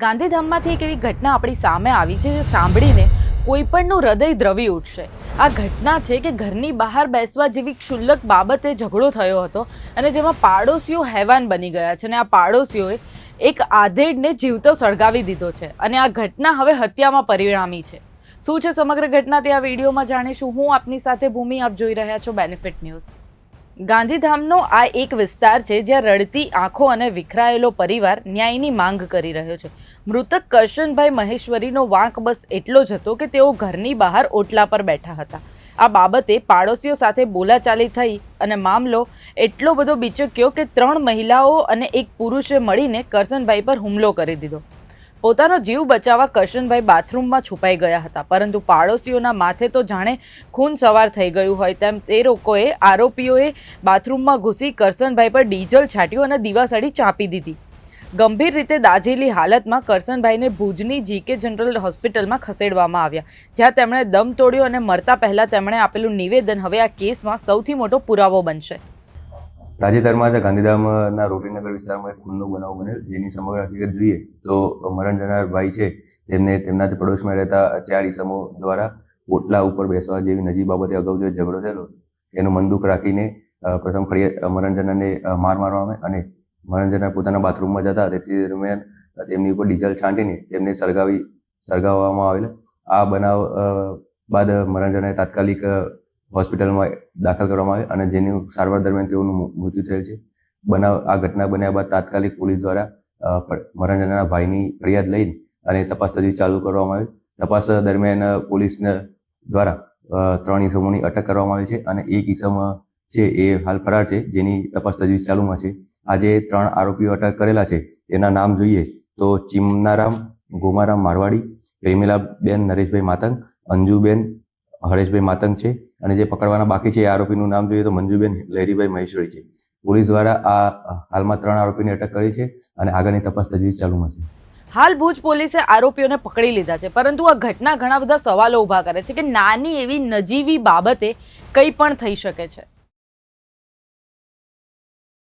ગાંધીધામમાંથી એક એવી ઘટના આપણી સામે આવી છે જે સાંભળીને કોઈપણનું હૃદય દ્રવી ઉઠશે. આ ઘટના છે કે ઘરની બહાર બેસવા જેવી ક્ષુલ્લક બાબતે ઝઘડો થયો હતો અને જેમાં પાડોશીઓ હેવાન બની ગયા છે અને આ પાડોશીઓએ એક આધેડને જીવતો સળગાવી દીધો છે અને આ ઘટના હવે હત્યામાં પરિણામી છે. શું છે સમગ્ર ઘટના તે આ વિડીયોમાં જાણીશું. હું આપની સાથે ભૂમિ, આપ જોઈ રહ્યા છો બેનિફિટ ન્યૂઝ ગાંધીધામનો આ એક વિસ્તાર છે જ્યાં રડતી આંખો અને વિખરાયેલો પરિવાર ન્યાયની માંગ કરી રહ્યો છે. મૃતક કરશનભાઈ મહેશ્વરીનો વાંક બસ એટલો જ હતો કે તેઓ ઘરની બહાર ઓટલા પર બેઠા હતા. આ બાબતે પાડોશીઓ સાથે બોલાચાલી થઈ અને મામલો એટલો બધો બીચક્યો કે ત્રણ મહિલાઓ અને એક પુરુષે મળીને કરશનભાઈ પર હુમલો કરી દીધો. પોતાનો જીવ બચાવવા કરશનભાઈ બાથરૂમમાં છુપાઈ ગયા હતા. પરંતુ પાડોશીઓના માથે તો જાણે ખૂન સવાર થઈ ગયું હોય તેમ તે લોકોએ આરોપીઓએ બાથરૂમમાં ઘૂસી કરશનભાઈ પર ડીઝલ છાંટ્યું અને દીવાસળી ચાંપી દીધી. ગંભીર રીતે દાઝેલી હાલતમાં કરશનભાઈને ભુજની જીકે જનરલ હોસ્પિટલમાં ખસેડવામાં આવ્યા. જ્યાં તેમણે દમ તોડ્યો અને મરતા પહેલાં તેમણે આપેલું નિવેદન હવે આ કેસમાં સૌથી મોટો પુરાવો બનશે. તાજેતરમાં જ ગાંધીધામના રોટીનગર વિસ્તારમાં એક ખૂનનો બનાવ બનેલ, જેની સમગ્ર હકીકત જોઈએ તો મરણ જનાર ભાઈ છે. તેમને તેમના જ પડોશમાં રહેતા ચાર ઈસમો દ્વારા ઓટલા ઉપર બેસવા જેવી નજીક બાબતે અગાઉ જે ઝઘડો થયેલો, એનું મનદુખ રાખીને પ્રથમ ફરિયાદ મરણ જનારને માર મારવામાં અને મરણ જનાર પોતાના બાથરૂમમાં જતા તે દરમિયાન તેમની ઉપર ડીઝલ છાંટીને તેમને સળગાવી, સળગાવવામાં આવેલ. આ બનાવ બાદ મરણ જનારને તાત્કાલિક હોસ્પિટલમાં દાખલ કરવામાં આવે અને જેની સારવાર દરમિયાન તેઓનું મૃત્યુ થયેલ છે. બનાવ આ ઘટના બન્યા બાદ તાત્કાલિક પોલીસ દ્વારા અ, પ- મરણ જનારના ભાઈની ફરિયાદ લઈ અને તપાસ તજવીજ ચાલુ કરવામાં આવી. તપાસ દરમિયાન પોલીસને દ્વારા ત્રણ ઈસમોની અટક કરવામાં આવી છે અને એક ઈસમ છે એ હાલ ફરાર છે જેની તપાસ તજવીજ ચાલુમાં છે. આજે ત્રણ આરોપીઓ અટક કરેલા છે. તેના નામ જોઈએ તો ચિમનારામ ગોમારામ મારવાડી પ્રેમિલાબેન નરેશભાઈ માતંગ અંજુબેન હરેશભાઈ માતંગ છે અને જે પકડવાના બાકી છે એ આરોપીનું નામ જોઈએ તો મંજુબેન લહેરીભાઈ મહેશ્વરી છે. પોલીસ દ્વારા આ હાલમાં ત્રણ આરોપીની અટક કરી છે અને આગળની તપાસ તજવીજ ચાલુમાં છે. હાલ ભુજ પોલીસે આરોપીઓને પકડી લીધા છે. પરંતુ આ ઘટના ઘણા બધા સવાલો ઊભા કરે છે કે નાની એવી નજીવી બાબતે કંઈ પણ થઈ શકે છે.